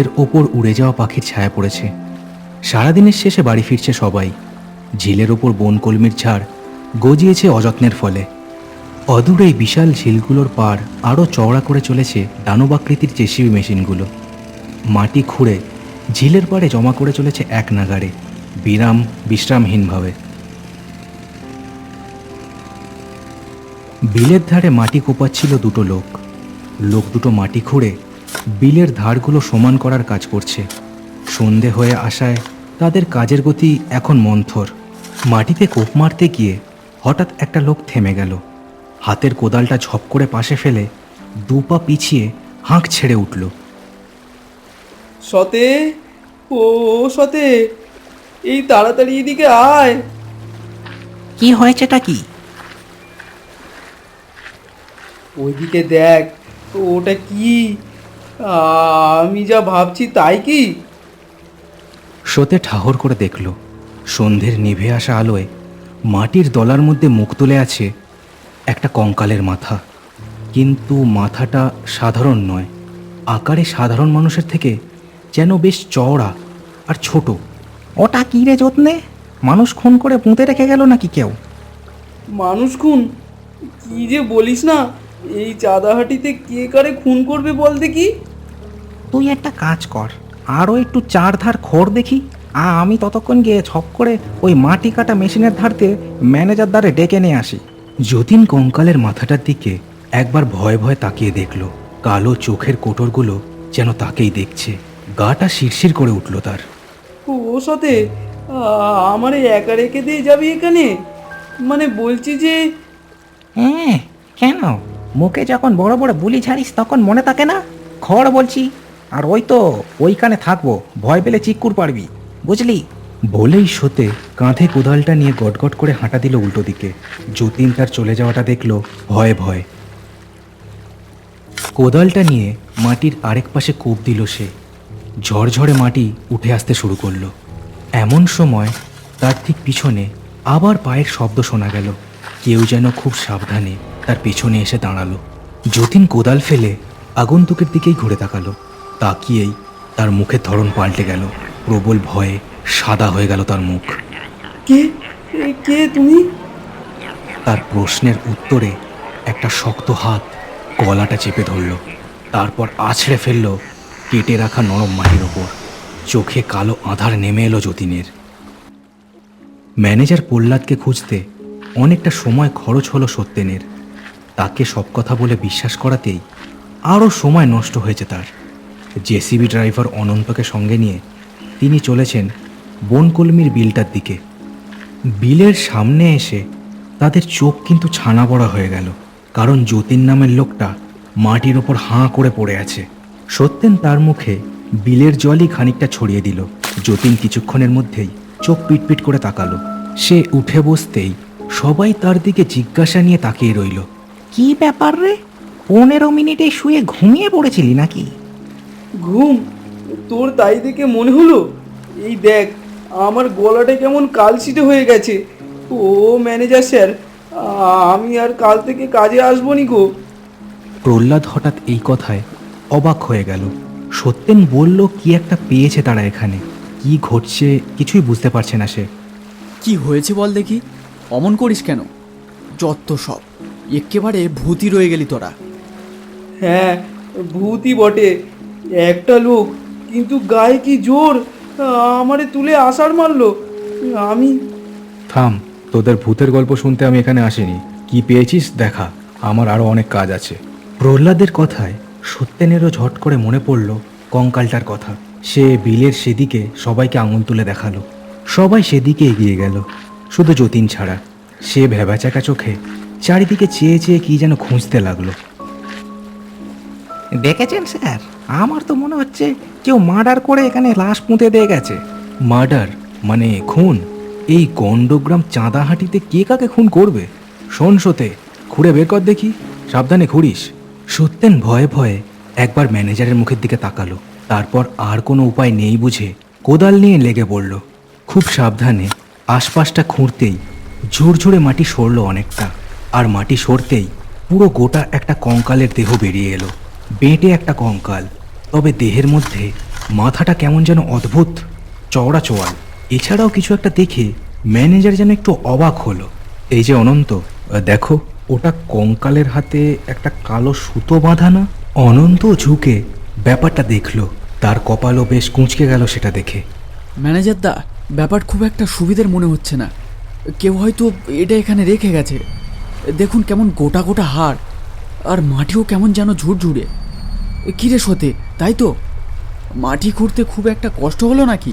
ঝিলের ওপর উড়ে যাওয়া পাখির ছায়া পড়েছে। সারাদিনের শেষে বাড়ি ফিরছে সবাই। ঝিলের ওপর বনকলমির ঝাড় গজিয়েছে অযত্নের ফলে। অদূরে বিশাল ঝিলগুলোর পার আরও চওড়া করে চলেছে দানবাকৃতির জেসিবি মেশিনগুলো। মাটি খুঁড়ে ঝিলের পাড়ে জমা করে চলেছে এক নাগাড়ে, বিরাম, বিশ্রামহীনভাবে। বিলের ধারে মাটি কোপাচ্ছিল দুটো লোক। লোক দুটো মাটি খুঁড়ে বিলের ধারগুলো সমান করার কাজ করছে। সন্ধে হয়ে আসায় তাদের কাজের গতি এখন মন্থর। মাটিতে কোপ মারতে গিয়ে হঠাৎ একটা লোক থেমে গেল। হাতের কোদালটা ঝপ করে পাশে ফেলে দুপা পিছিয়ে হাঁক ছেড়ে উঠল। সতে ও সতে এই তাড়াতাড়ি এদিকে আয়। কি হয়েছেটা কি? ওইদিকে দেখ ওটা কি? আমি যা ভাবছি তাই কি? শোতে ঠাহর করে দেখল সন্ধ্যের নিভে আসা আলোয় মাটির দলার মধ্যে মুখ তুলে আছে একটা কঙ্কালের মাথা। কিন্তু মাথাটা সাধারণ নয় আকারে সাধারণ মানুষের থেকে যেন বেশ চওড়া আর ছোট। ওটা কি রে যত্নে? মানুষ খুন করে পুঁতে রেখে গেল নাকি কেউ? মানুষ খুন? কি যে বলিস না এই চাঁদাহাটিতে কে কারে খুন করবে বল দেখি। তুই একটা কাজ কর আরও একটু চার ধার খড় দেখি আ আমি ততক্ষণ গিয়ে ছক করে ওই মাটি কাটা মেশিনের ধারতে ম্যানেজার দ্বারে ডেকে নিয়ে আসি। যতীন কঙ্কালের মাথাটার দিকে একবার ভয়ে ভয়ে তাকিয়ে দেখল কালো চোখের কোটরগুলো যেন তাকেই দেখছে। গাটা শিরশির করে উঠল তার। ও সতে আমার একা রেখে দিয়ে যাবি এখানে? মানে বলছি যে হ্যাঁ কেন? মুখে যখন বড় বড় বুলি ঝাড়িস তখন মনে থাকে না? খড় বলছি। আর ওই তো ওইখানে থাকব, ভয় পেলে চিক্কুর পারবি, বুঝলি? বলেই শোতে কাঁধে কোদালটা নিয়ে গটগট করে হাঁটা দিল উল্টো দিকে। যতীন তার চলে যাওয়াটা দেখল ভয়ে ভয়ে। কোদালটা নিয়ে মাটির আরেক পাশে কোপ দিল সে। ঝড়ঝড়ে মাটি উঠে আসতে শুরু করল। এমন সময় তার ঠিক পিছনে আবার পায়ের শব্দ শোনা গেল। কেউ যেন খুব সাবধানে তার পিছনে এসে দাঁড়াল। যতীন কোদাল ফেলে আগন্তুকের দিকেই ঘুরে তাকালো। তাকিয়েই তার মুখের ধরন পাল্টে গেল। প্রবল ভয়ে সাদা হয়ে গেল তার মুখ। কে? কে তুমি? তার প্রশ্নের উত্তরে একটা শক্ত হাত গলাটা চেপে ধরল। তারপর আছড়ে ফেলল কেটে রাখা নরম মাটির ওপর। চোখে কালো আধার নেমে এলো যতীনের। ম্যানেজার প্রহ্লাদকে খুঁজতে অনেকটা সময় খরচ হলো সত্যেনের। তাকে সব কথা বলে বিশ্বাস করাতেই আরও সময় নষ্ট হয়েছে তার। জেসিবি ড্রাইভার অনন্তকে সঙ্গে নিয়ে তিনি চলেছেন বনকলমির বিলটার দিকে। বিলের সামনে এসে তাদের চোখ কিন্তু ছানা বড়া হয়ে গেল, কারণ যতীন নামের লোকটা মাটির ওপর হাঁ করে পড়ে আছে। সত্যেন তার মুখে বিলের জলই খানিকটা ছড়িয়ে দিল। যতীন কিছুক্ষণের মধ্যেই চোখ পিটপিট করে তাকালো। সে উঠে বসতেই সবাই তার দিকে জিজ্ঞাসা নিয়ে তাকিয়ে রইল, কি ব্যাপার রে? পনেরো মিনিটে শুয়ে ঘুমিয়ে পড়েছিলি নাকি? ঘুম তোর তাই দেখে মনে হলো? এই দেখ আমার গলাটা কেমন কালশিটে হয়ে গেছে। ও ম্যানেজার স্যার আমি আর কাল থেকে কাজে আসব নি গো। প্রহ্লাদ হঠাৎ এই কথায় অবাক হয়ে গেল। সত্যেন বলল কি একটা পেয়েছে তারা এখানে? কি ঘটছে কিছুই বুঝতে পারছে না সে। কি হয়েছে বল দেখি অমন করিস কেন? যত সব একেবারে ভূতি রয়ে গেলি তোরা। হ্যাঁ ভূতই বটে। একটা লোক কিন্তু গায়ে কি জোর? আমারে তুলে আসার মারলো। আমি থাম তোদের ভূতের গল্প শুনতে আমি এখানে আসিনি। কি পেয়েছিস দেখা আমার আরও অনেক কাজ আছে। প্রহ্লাদের কথায় সত্যেনেরও ঝট করে মনে পড়ল কঙ্কালটার কথা। সে বিলের সেদিকে সবাইকে আঙুল তুলে দেখাল। সবাই সেদিকে এগিয়ে গেল শুধু যতীন ছাড়া। সে ভেবাচাকা চোখে চারিদিকে চেয়ে চেয়ে কি যেন খুঁজতে লাগল। দেখেছেন স্যার? আমার তো মনে হচ্ছে কেউ মার্ডার করে এখানে লাশ পুঁতে দিয়ে গেছে। মার্ডার মানে খুন। এই গণ্ডগ্রাম চাঁদাহাটিতে কে কাকে খুন করবে? শোন শোতে খুঁড়ে বের কর দেখি। সাবধানে খুঁড়িস সত্যেন ভয়ে ভয়ে একবার ম্যানেজারের মুখের দিকে তাকালো। তারপর আর কোনো উপায় নেই বুঝে কোদাল নিয়ে লেগে পড়ল। খুব সাবধানে আশপাশটা খুঁড়তেই ঝুরঝুরে মাটি সরলো অনেকটা। আর মাটি সরতেই পুরো গোটা একটা কঙ্কালের দেহ বেরিয়ে এলো। বেঁটে একটা কঙ্কাল। তবে দেহের মধ্যে মাথাটা কেমন যেন অদ্ভুত, চওড়া চোয়াল। এছাড়াও কিছু একটা দেখে ম্যানেজার যেন একটু অবাক হলো। এই যে অনন্ত, দেখো, ওটা কঙ্কালের হাতে একটা কালো সুতো বাঁধা না অনন্ত ঝুঁকে ব্যাপারটা দেখল, তার কপালও বেশ কুঁচকে গেল সেটা দেখে। ম্যানেজার দা, ব্যাপার খুব একটা সুবিধের মনে হচ্ছে না। কেউ হয়তো এটা এখানে রেখে গেছে। দেখুন কেমন গোটা গোটা হাড়, আর মাটিও কেমন যেন ঝুরঝুরে। কিরে সতে? তাই তো? মাটি খুঁড়তে খুব একটা কষ্ট হলো নাকি?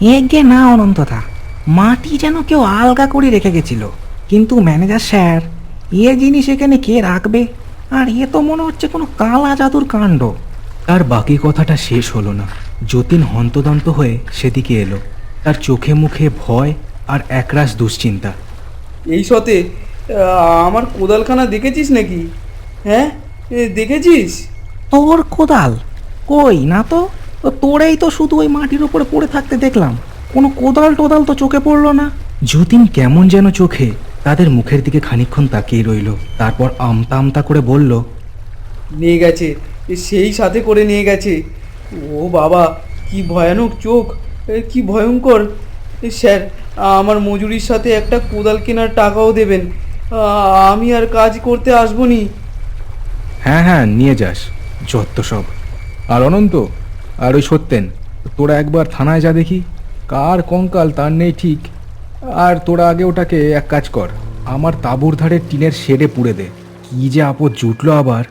এগে না অনন্তদা মাটি যেন কেউ আলগা করে রেখে গেছিল। কিন্তু ম্যানেজার স্যার এ জিনিস এখানে কে রাখবে? আর এ তো মনে হচ্ছে কোনো কালা জাদুর কাণ্ড। তার বাকি কথাটা শেষ হলো না। যতীন হন্তদন্ত হয়ে সেদিকে এলো। তার চোখে মুখে ভয় আর একরাশ দুশ্চিন্তা। এই সতে আমার কোদালখানা দেখেছিস নাকি? হ্যাঁ? দেখেছিস? তোর কোদাল? কই না তো? তোরেই তো শুধু ওই মাটির উপরে পড়ে থাকতে দেখলাম। কোনো কোদাল টোদাল তো চোখে পড়ল না। যতীন কেমন যেন চোখে তাদের মুখের দিকে খানিকক্ষণ তাকিয়ে রইল। তারপর আমতা আমতা করে বলল নিয়ে গেছে সেই সাথে করে নিয়ে গেছে। ও বাবা কি ভয়ানক চোখ কি ভয়ঙ্কর। স্যার আমার মজুরির সাথে একটা কোদাল কেনার টাকাও দেবেন। আমি আর কাজ করতে আসব নি। হ্যাঁ হ্যাঁ নিয়ে যাস। যত সব। আর অনন্ত, আর ওই সত্যেন, তোরা একবার থানায় যা দেখি, কার কঙ্কাল তার নেই ঠিক। আর তোরা আগে ওটাকে এক কাজ কর, আমার তাঁবুর ধারে টিনের শেডে পুড়ে দে। কি যে আপদ জুটলো আবার।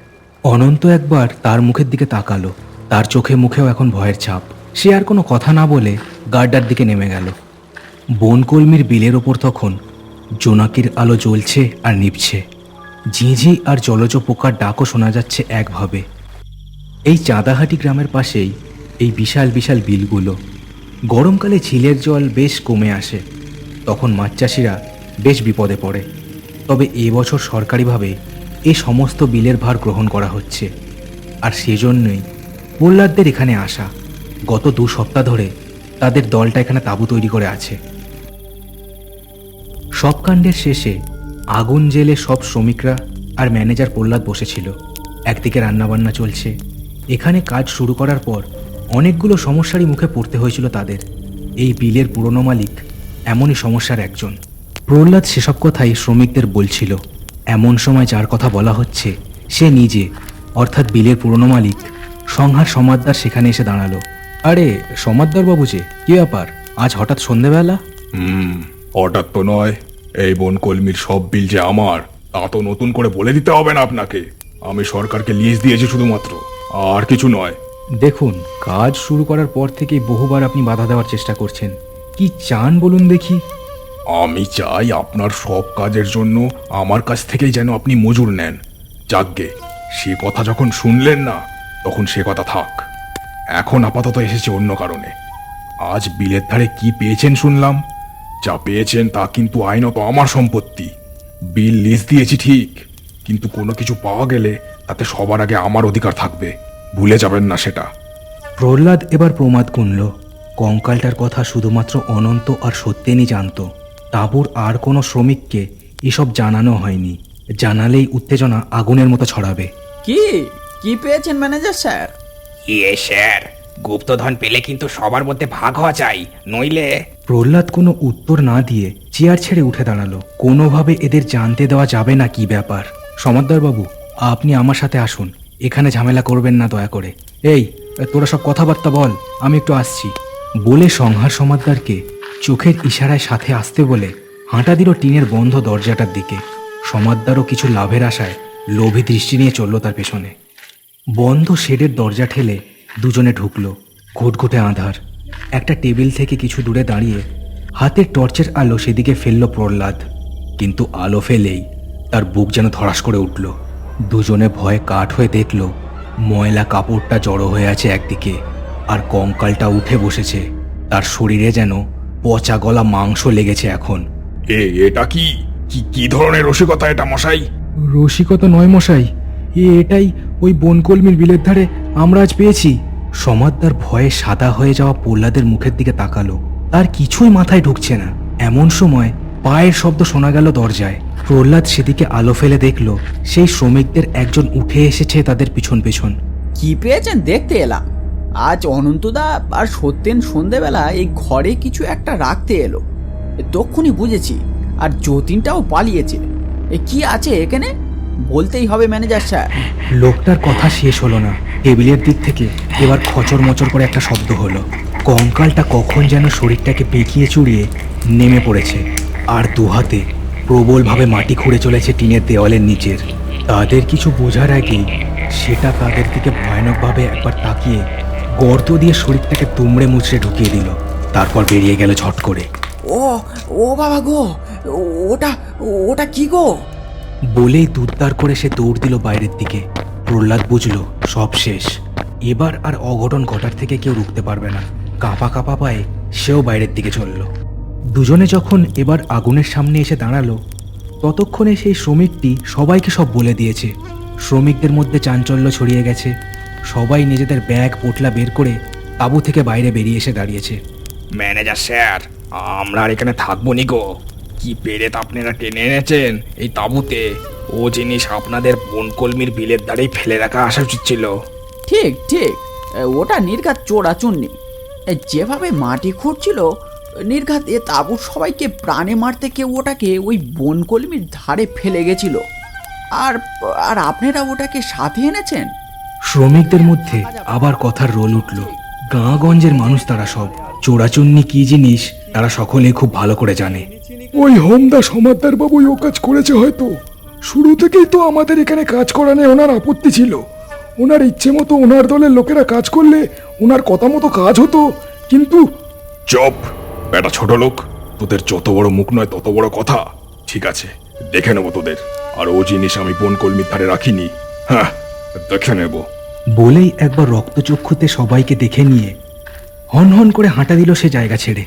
অনন্ত একবার তার মুখের দিকে তাকালো, তার চোখে মুখেও এখন ভয়ের ছাপ। সে আর কোনো কথা না বলে গার্ডার দিকে নেমে গেল। বনকলমির বিলের ওপর তখন জোনাকির আলো জ্বলছে আর নিভছে। ঝিঁঝি আর জলজ পোকার ডাকও শোনা যাচ্ছে একভাবে। এই চাঁদাহাটি গ্রামের পাশেই এই বিশাল বিশাল বিলগুলো। গরমকালে ঝিলের জল বেশ কমে আসে। তখন মাছ চাষিরা বেশ বিপদে পড়ে। তবে এবছর সরকারিভাবে এ সমস্ত বিলের ভার গ্রহণ করা হচ্ছে। আর সেজন্যই প্রহ্লাদদের এখানে আসা গত দু সপ্তাহ ধরে তাদের দলটা এখানে তাঁবু তৈরি করে আছে। সব কাণ্ডের শেষে আগুন জেলে সব শ্রমিকরা আর ম্যানেজার প্রহ্লাদ বসেছিল। একদিকে রান্নাবান্না চলছে এখানে কাজ শুরু করার পর অনেকগুলো সমস্যারই মুখে পড়তে হয়েছিল তাদের। এই বিলের পুরনো মালিক এমনই সমস্যার একজন। প্রহ্লাদ সেসব কথাই শ্রমিকদের বলছিল। এমন সময় যার কথা বলা হচ্ছে, সে নিজে, অর্থাৎ বিলের পুরনো মালিক, সংহার সমাদদার সেখানে এসে দাঁড়াল। আরে সমাদ্দার বাবু যে, কি ব্যাপার? আজ হঠাৎ সন্ধেবেলা? হুম, হঠাৎ তো নয়। এই বন কলমির সব বিল যে আমার, তা তো নতুন করে বলে দিতে হবে না আপনাকে। আমি সরকারকে লিজ দিয়েছি শুধুমাত্র। আর কিছু নয়। দেখুন কাজ শুরু করার পর থেকেই বহুবার আপনি বাধা দেওয়ার চেষ্টা করছেন। কি চান বলুন দেখি। আমি চাই আপনার সব কাজের জন্য আমার কাছ থেকেই যেন আপনি মজুর নেন। যাকগে সে কথা যখন শুনলেন না তখন সে কথা থাক। এখন আপাতত এসেছে অন্য কারণে। আজ বিলের ধারে কি পেয়েছেন শুনলাম। যা পেয়েছেন তা কিন্তু আইনত আমার সম্পত্তি। বিল লিজ দিয়েছি ঠিক কিন্তু কোনো কিছু পাওয়া গেলে তাতে সবার আগে আমার অধিকার থাকবে। ভুলে যাবেন না সেটা। প্রহ্লাদ এবার প্রমাদ গুনল। কঙ্কালটার কথা শুধুমাত্র অনন্ত আর সত্যেনই জানতো। তাঁবুর আর কোনো শ্রমিককে এসব জানানো হয়নি। জানালেই উত্তেজনা আগুনের মতো ছড়াবে। কি? কি পেয়েছেন ম্যানেজার স্যার? ইয়ে স্যার গুপ্তধন পেলে কিন্তু সবার মধ্যে ভাগ হওয়া চাই নইলে প্রহ্লাদ কোনো উত্তর না দিয়ে চেয়ার ছেড়ে উঠে দাঁড়াল। কোনোভাবে এদের জানতে দেওয়া যাবে না কি ব্যাপার। বাবু আপনি আমার সাথে আসুন। এখানে ঝামেলা করবেন না দয়া করে। এই, তোরা সব কথাবার্তা বল, আমি একটু আসছি। বলে সংহার সমাদ্দারকে চোখের ইশারায় সাথে আসতে বলে হাঁটা দিল টিনের বন্ধ দরজাটার দিকে। সমাদ্দারও কিছু লাভের আশায় লোভী দৃষ্টি নিয়ে চলল তার পেছনে। বন্ধ শেডের দরজা ঠেলে দুজনে ঢুকলো, ঘুটঘুটে আধার। একটা টেবিল থেকে কিছু দূরে দাঁড়িয়ে হাতের টর্চের আলো সেদিকে ফেলল প্রহ্লাদ। কিন্তু আলো ফেলেই তার বুক যেন ধরাস করে উঠল। দুজনে ভয়ে কাঠ হয়ে দেখল ময়লা কাপড়টা জড়ো হয়ে আছে একদিকে আর কঙ্কালটা উঠে বসেছে। তার শরীরে যেন পচা গলা মাংস লেগেছে এখন। এ এটা কি? কি কি ধরনের রসিকতা এটা মশাই? রসিকতা নয় মশাই এ এটাই ওই বনকলমির বিলের ধারে আমরা আজ পেয়েছি। সমাদ্দার ভয়ে সাদা হয়ে যাওয়া প্রহ্লাদের মুখের দিকে তাকালো। তার কিছুই মাথায় ঢুকছে না। এমন সময় পায়ের শব্দ শোনা গেল দরজায়। প্রহ্লাদ সেদিকে আলো ফেলে দেখল সেই শ্রমিকদের একজন উঠে এসেছে তাদের পিছন পিছন। কি পেয়েছেন দেখতে এলাম। আজ অনন্তদা আর সত্যেন সন্ধেবেলা এই ঘরে কিছু একটা রাখতে এলো। তক্ষুনি বুঝেছি আর যতীনটাও পালিয়েছে। এ কি আছে এখানে? বলতেই হবে ম্যানেজার স্যার। লোকটার কথা শেষ হলো না। টেবিলের দিক থেকে এবার খচর মচর করে একটা শব্দ হলো। কঙ্কালটা কখন যেন শরীরটাকে পেঁকিয়ে চুড়িয়ে নেমে পড়েছে আর দুহাতে প্রবলভাবে মাটি খুঁড়ে চলেছে টিনের দেওয়ালের নিচের। তাদের কিছু বোঝার আগেই সেটা তাদের দিকে ভয়ানকভাবে একবার তাকিয়ে গর্ত দিয়ে শরীরটাকে তুমড়ে মুচড়ে ঢুকিয়ে দিল। তারপর বেরিয়ে গেল ঝট করে। ও ও বাবা গো ওটা ওটা কি গো? বলেই দুধদার করে সে দৌড় দিল বাইরের দিকে। প্রহ্লাদ বুঝলো সব শেষ। এবার আর অঘটন ঘটার থেকে কেউ রুখতে পারবে না। কাঁপা কাঁপা পায়ে সেও বাইরের দিকে চলল। দুজনে যখন এবার আগুনের সামনে এসে দাঁড়াল ততক্ষণে সেই শ্রমিকটি সবাইকে সব বলে দিয়েছে। শ্রমিকদের মধ্যে চাঞ্চল্য ছড়িয়ে গেছে। সবাই নিজেদের ব্যাগ পোটলা বের করে তাঁবু থেকে বাইরে বেরিয়ে এসে দাঁড়িয়েছে। ম্যানেজার স্যার আমরা আর এখানে থাকব নি গো। কি পেরেত আপনারা টেনে এনেছেন এই তাঁবুতে? ও জিনিস আপনাদের বনকলমির বিলের ধারেই ফেলে রাখা আসা উচিত ছিল। ঠিক ঠিক ওটা নির্ঘাত চোরাচুন্নি। যেভাবে মাটি খুঁড়ছিল নির্ঘাত এ তাবুর সবাইকে প্রাণে মারতে কেউ ওটাকে ওই বনকলমির ধারে ফেলে গেছিল। আর আর আপনারা ওটাকে সাথে এনেছেন? শ্রমিকদের মধ্যে আবার কথার রোল উঠল। গাঁগঞ্জের মানুষ তারা সব। চোরাচুন্নি কি জিনিস তারা সকলেই খুব ভালো করে জানে। ওই হোমদা সমাদ্দার বাবুই ও কাজ করেছে হয়তো। শুরু থেকেই তো আমাদের এখানে কাজ করানে ওনার আপত্তি ছিল। ওনার ইচ্ছে মতো ওনার দলের লোকেরা কাজ করলে ওনার কথা মতো কাজ হতো কিন্তু চপ। বেটা ছোট লোক। তোদের যত বড় মুখ নয় তত বড় কথা। ঠিক আছে দেখে নেব তোদের। আর ও জিনিস আমি বন কলমির ধারে রাখিনি। হ্যাঁ দেখে নেব। বলেই একবার রক্তচক্ষুতে সবাইকে দেখে নিয়ে হন হন করে হাঁটা দিল সে জায়গা ছেড়ে।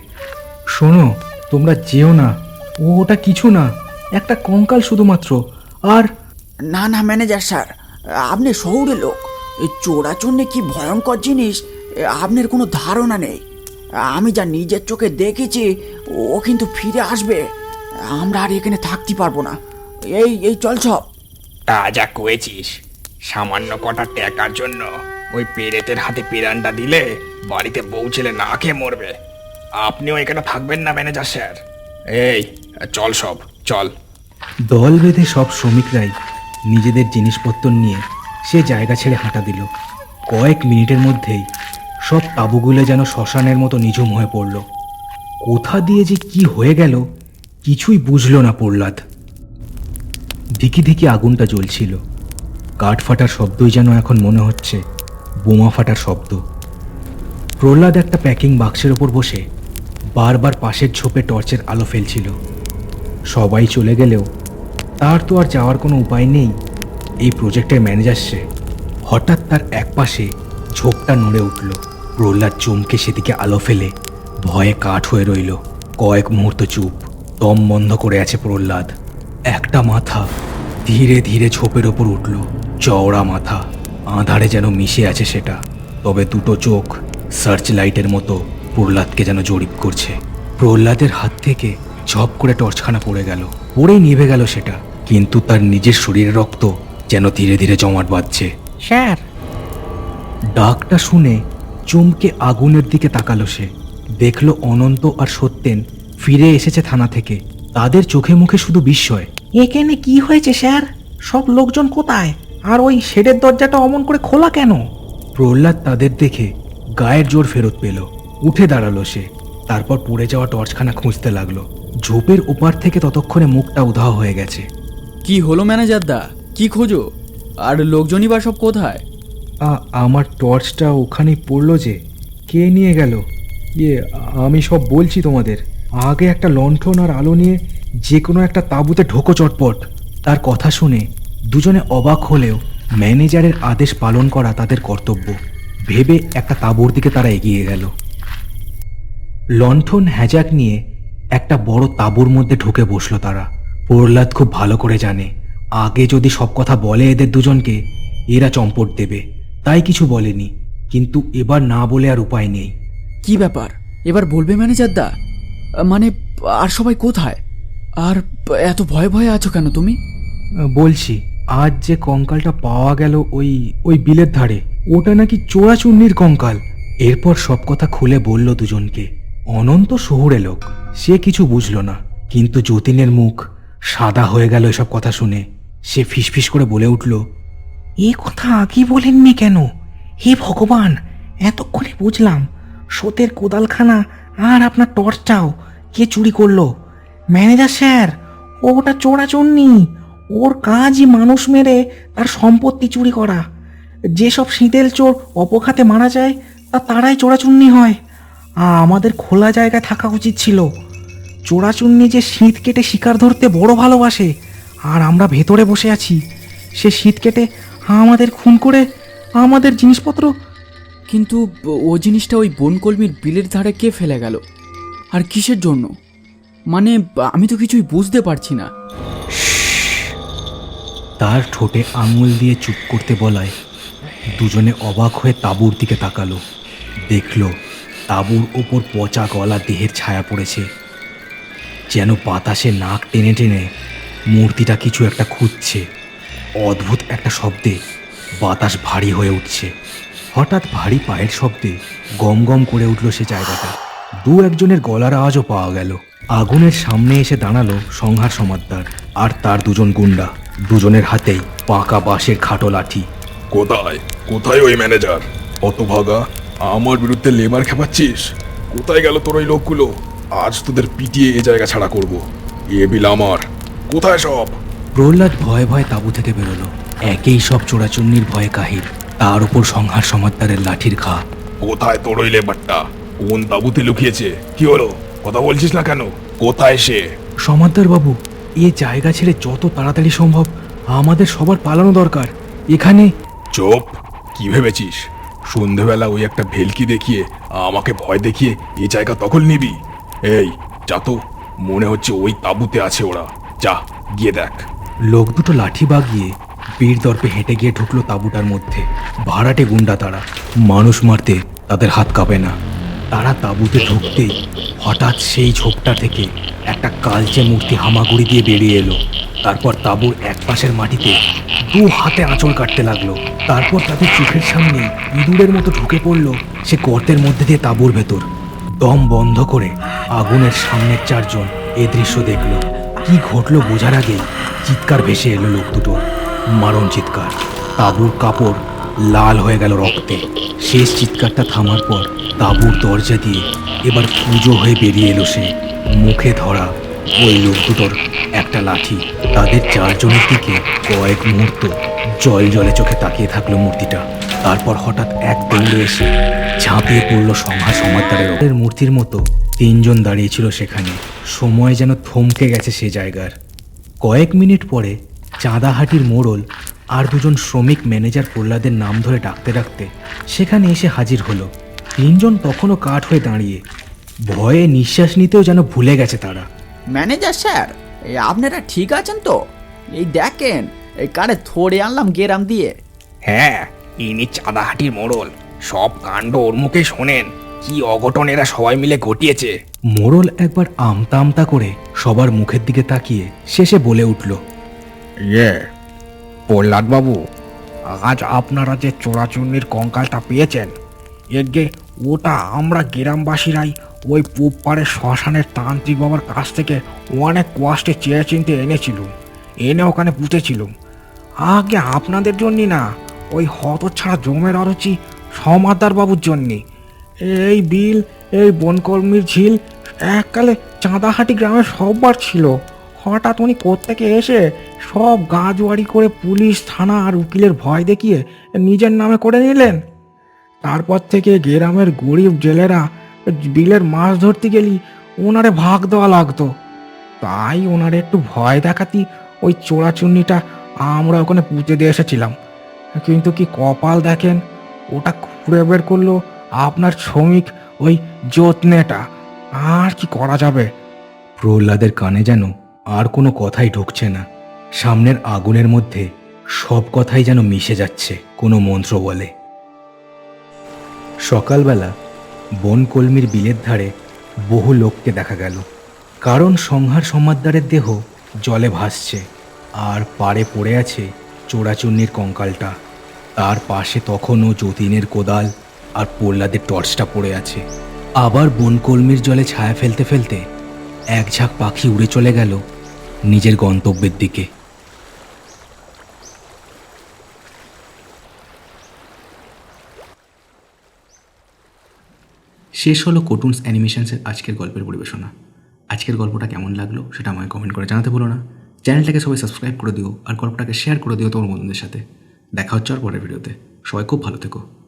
শোনো তোমরা যেও না। ও ওটা কিছু না একটা কঙ্কাল শুধুমাত্র। আর না না ম্যানেজার স্যার আপনি শহুরে লোক। এই চোরাচুন্নি কি ভয়ঙ্কর জিনিস? আপনার কোনো ধারণা নেই। আমি যা নিজের চোখে দেখেছি ও কিন্তু ফিরে আসবে। আমরা আর এখানে থাকতে পারব না। এই এই চল সব তা যা কয়েছিস সামান্য কটা টাকার জন্য ওই পেরেতের হাতে পিরানটা দিলে বাড়িতে বউ ছেলে না খেয়ে মরবে। আপনিও এখানে থাকবেন না ম্যানেজার স্যার। এই চল সব চল। দল বেঁধে সব শ্রমিকরাই নিজেদের জিনিসপত্র নিয়ে সে জায়গা ছেড়ে হাঁটা দিল। কয়েক মিনিটের মধ্যেই সব তাঁবুগুলো যেন শ্মশানের মতো নিঝুম হয়ে পড়ল। কোথা দিয়ে যে কি হয়ে গেল, কিছুই বুঝল না প্রহ্লাদ। ধিকি ধিকি আগুনটা জ্বলছিল। কাঠ ফাটার শব্দই যেন এখন মনে হচ্ছে বোমা ফাটার শব্দ। প্রহ্লাদ একটা প্যাকিং বাক্সের ওপর বসে বারবার পাশের ঝোপে টর্চের আলো ফেলছিল। সবাই চলে গেলেও তার তো আর যাওয়ার কোনো উপায় নেই। এই প্রজেক্টের ম্যানেজার সে হঠাৎ তার একপাশে ঝোপটা নড়ে উঠল। প্রহ্লাদ চমকে সেদিকে আলো ফেলে। ভয়ে কাঠ হয়ে রইল। কয়েক মুহূর্ত চুপ। দম বন্ধ করে আছে প্রহ্লাদ। একটা মাথা ধীরে ধীরে ঝোপের ওপর উঠল। চওড়া মাথা। আঁধারে যেন মিশে আছে সেটা। তবে দুটো চোখ সার্চ লাইটের মতো প্রহ্লাদকে যেন জরিপ করছে। প্রহ্লাদের হাত থেকে ঝপ করে টর্চখানা পড়ে গেল। পড়েই নিভে গেল সেটা। কিন্তু তার নিজের শরীরের রক্ত যেন ধীরে ধীরে জমাট বাঁধছে। স্যার। ডাকটা শুনে চমকে আগুনের দিকে তাকালো সে। দেখল অনন্ত আর সত্যেন ফিরে এসেছে থানা থেকে। তাদের চোখে মুখে শুধু বিস্ময়। এখানে কি হয়েছে স্যার? সব লোকজন কোথায়? আর ওই শেডের দরজাটা অমন করে খোলা কেন? প্রহ্লাদ তাদের দেখে গায়ের জোর ফেরত পেল। উঠে দাঁড়াল সে। তারপর পড়ে যাওয়া টর্চখানা খুঁজতে লাগল। ঝোপের ওপার থেকে ততক্ষণে মুখটা উধাও হয়ে গেছে। কি হলো ম্যানেজার দা? কি খোঁজো? আর লোকজনই বা সব কোথায়? আমার টর্চটা ওখানেই পড়ল যে, কে নিয়ে গেল? ইয়ে আমি সব বলছি তোমাদের। আগে একটা লণ্ঠন আর আলো নিয়ে যে কোনো একটা তাঁবুতে ঢোকো চটপট। তার কথা শুনে দুজনে অবাক হলেও ম্যানেজারের আদেশ পালন করা তাদের কর্তব্য। ভেবে একটা তাঁবুর দিকে তারা এগিয়ে গেল। লণ্ঠন হ্যাজাক নিয়ে একটা বড় তাঁবুর মধ্যে ঢুকে বসল তারা। প্রহ্লাদ খুব ভালো করে জানে, আগে যদি সব কথা বলে এদের দুজনকে, এরা চম্পট দেবে। তাই কিছু বলেনি কিন্তু এবার না বলে আর উপায় নেই। কি ব্যাপার? এবার বলবে ম্যানেজার দা? মানে আর সবাই কোথায়? আর এত ভয়ে ভয়ে আছো কেন তুমি? বলছি আজ যে কঙ্কালটা পাওয়া গেল ওই ওই বিলের ধারে ওটা নাকি চোরাচুন্নির কঙ্কাল। এরপর সব কথা খুলে বলল দুজনকে। অনন্ত শহুরে লোক সে কিছু বুঝল না কিন্তু যতীনের মুখ সাদা হয়ে গেল এসব কথা শুনে। সে ফিসফিস করে বলে উঠল এ কথা আগে বলেননি কেন? হে ভগবান, এতক্ষণে বুঝলাম সতের কোদালখানা আর আপনার টর্চটাও কে চুরি করল? ম্যানেজার স্যার ওটা চোরাচন্নি ওর কাজই মানুষ মেরে তার সম্পত্তি চুরি করা। যেসব শীতেল চোর অপঘাতে মারা যায়, তা তারাই চোরাচুন্নি হয়। আমাদের খোলা জায়গায় থাকা উচিত ছিল। চোরাচুন্নি যে শীত কেটে শিকার ধরতে বড় ভালোবাসে, আর আমরা ভেতরে বসে আছি, সে শীত কেটে আমাদের খুন করে আমাদের জিনিসপত্র। কিন্তু ও জিনিসটা ওই বনকলমির বিলের ধারে কে ফেলে গেল? আর কিসের জন্য? মানে আমি তো কিছুই বুঝতে পারছি না। তার ঠোঁটে আঙুল দিয়ে চুপ করতে বলায় দুজনে অবাক হয়ে তাঁবুর দিকে তাকালো দেখল তাঁবুর ওপর পচা গলা দেহের ছায়া পড়েছে যেন বাতাসে নাক টেনে টেনে মূর্তিটা কিছু একটা খুঁজছে অদ্ভুত একটা শব্দে বাতাস ভারী হয়ে উঠছে। হঠাৎ ভারী পায়ের শব্দে গম গম করে উঠল সে জায়গাটা। দু একজনের গলার আওয়াজও পাওয়া গেল। আগুনের সামনে এসে দাঁড়াল সংহার সমাদ্দার আর তার দুজন গুন্ডা। দুজনের হাতেই পাকা বাঁশের খাটো লাঠি। কোথায়? কোথায় ওই ম্যানেজার? অত ভাগা? আমার বিরুদ্ধে লেবার খেপাচ্ছিস? কোথায় গেল তোর ওই লোকগুলো? আজ তোদের পিটিয়ে এ জায়গা ছাড়া করব। এ বিল আমার। কোথায় সব? প্রহ্লাদ ভয়ে ভয়ে তাঁবু থেকে বেরোলো। একেই সব চোরাচুন্নির ভয়ে কাহির তার উপর সংহার সমাদ্দারের লাঠির ঘা। কোথায় তোর ওই লেবারটা? কোন তাবুতে লুকিয়েছে? কি হলো? কথা বলছিস না কেন? কোথায় সে? সমাদ্দার বাবু এ জায়গা ছেড়ে যত তাড়াতাড়ি সম্ভব আমাদের সবার পালানো দরকার। এখানে চোপ কি ভেবেছিস? সন্ধেবেলা ওই একটা ভেলকি দেখিয়ে আমাকে ভয় দেখিয়ে এই জায়গা দখল নিবি? এই যা তো। মনে হচ্ছে ওই তাঁবুতে আছে ওরা। যা গিয়ে দেখ। লোক দুটো লাঠি বাগিয়ে বীর দর্পে হেঁটে গিয়ে ঢুকলো তাঁবুটার মধ্যে। ভাড়াটে গুন্ডা তারা। মানুষ মারতে তাদের হাত কাঁপে না। তারা তাঁবুতে ঢুকতেই হঠাৎ সেই ঝোপটা থেকে একটা কালচে মূর্তি হামাগুড়ি দিয়ে বেরিয়ে এলো। তারপর তাঁবুর এক পাশের মাটিতে দু হাতে আঁচল কাটতে লাগল। তারপর তাদের চোখের সামনে ইঁদুরের মতো ঢুকে পড়ল সে গর্তের মধ্যে দিয়ে তাঁবুর ভেতর। দম বন্ধ করে আগুনের সামনের চারজন এ দৃশ্য দেখল। কি ঘটলো বোঝার আগেই চিৎকার ভেসে এলো লোক দুটো। মারণ চিৎকার। তাঁবুর কাপড় লাল হয়ে গেল রক্তে। শেষ চিৎকারটা থামার পর তাঁবুর দরজা দিয়ে এবার পুজো হয়ে বেরিয়ে এলো সে। মুখে ধরা ওই লোক দুটোর একটা লাঠি। তাদের চারজনের দিকে কয়েক মুহূর্ত জল জলে চোখে তাকিয়ে থাকল মূর্তিটা। তারপর হঠাৎ এক দৌড়ে এসে ঝাঁপিয়ে পড়ল সমাদ্দারের ওপরের মূর্তির মতো তিনজন দাঁড়িয়েছিল সেখানে। সময় যেন থমকে গেছে সে জায়গার। কয়েক মিনিট পরে চাঁদাহাটির মোড়ল আর দুজন শ্রমিক ম্যানেজার প্রহ্লাদের নাম ধরে ডাকতে ডাকতে সেখানে এসে হাজির হলো। তিনজন তখনও কাঠ হয়ে দাঁড়িয়ে। ভয়ে নিঃশ্বাস নিতেও যেন ভুলে গেছে তারা। ম্যানেজার স্যার এই আপনারা ঠিক আছেন তো? এই দেখেন এই কারে থরে আনলাম গেরাম দিয়ে। হ্যাঁ ইনি চাঁদাহাটির মোড়ল। সব কাণ্ড ওর মুখে শোনেন। কি অঘটন এরা সবাই মিলে ঘটিয়েছে? মোড়ল একবার আমতা আমতা করে সবার মুখের দিকে তাকিয়ে শেষে বলে উঠল ইয়ে প্রহ্লাদ বাবু আজ আপনারা যে চোরাচুন্নির কঙ্কালটা পেয়েছেন এর যে ওটা আমরা গ্রামবাসীরাই ওই পূব পাড়ের শ্মশানের তান্ত্রিক বাবার কাছ থেকে অনেক কষ্টে চেয়ে চিনতে এনেছিলুম এনে ওখানে পুঁতেছিলুম। আগে আপনাদের জন্যই না ওই হতছাড়া জমের অরুচি সমাদার বাবুর জন্যে এই বিল, এই বনকর্মীর ঝিল, এককালে চাঁদাহাটি গ্রামে সববার ছিল। হঠাৎ উনি কোত্থেকে এসে সব গাজুয়ারি করে পুলিশ, থানা আর উকিলের ভয় দেখিয়ে নিজের নামে করে নিলেন। তারপর থেকে গ্রামের গরিব জেলেরা বিলের মাছ ধরতে গেলি ওনারে ভাগ দেওয়া লাগতো। তাই ওনারে একটু ভয় দেখাতি ওই চোরাচুন্নিটা, আমরা ওখানে পুঁতে দিয়ে এসেছিলাম। কিন্তু কি কপাল দেখেন, ওটা খুঁড়ে বের করল আপনার শ্রমিক ওই যত্নেটা। আর কি করা যাবে? প্রহ্লাদের কানে যেন আর কোনো কথাই ঢুকছে না। সামনের আগুনের মধ্যে সব কথাই যেন মিশে যাচ্ছে কোনো মন্ত্র বলে। সকালবেলা বনকলমির বিলের ধারে বহু লোককে দেখা গেল। কারণ সংহার সমাদ্দারের দেহ জলে ভাসছে, আর পাড়ে পড়ে আছে চোরাচুন্নির কঙ্কালটা। তার পাশে তখনও যতীনের কোদাল আর প্রহ্লাদের টর্চটা পড়ে আছে। আবার বনকলমির জলে ছায়া ফেলতে ফেলতে এক ঝাঁক পাখি উড়ে চলে গেল নিজের গন্তব্যের দিকে। শেষ হলো কোটুনস অ্যানিমেশনসের আজকের গল্পের পরিবেশনা। আজকের গল্পটা কেমন লাগল সেটা আমায় কমেন্ট করে জানাতে বলো না। চ্যানেলটাকে সবাই সাবস্ক্রাইব করে দিও আর গল্পটাকে শেয়ার করে দিও তোমার বন্ধুদের সাথে। দেখা হচ্ছে আর পরের ভিডিওতে। সবাই খুব ভালো থেকো।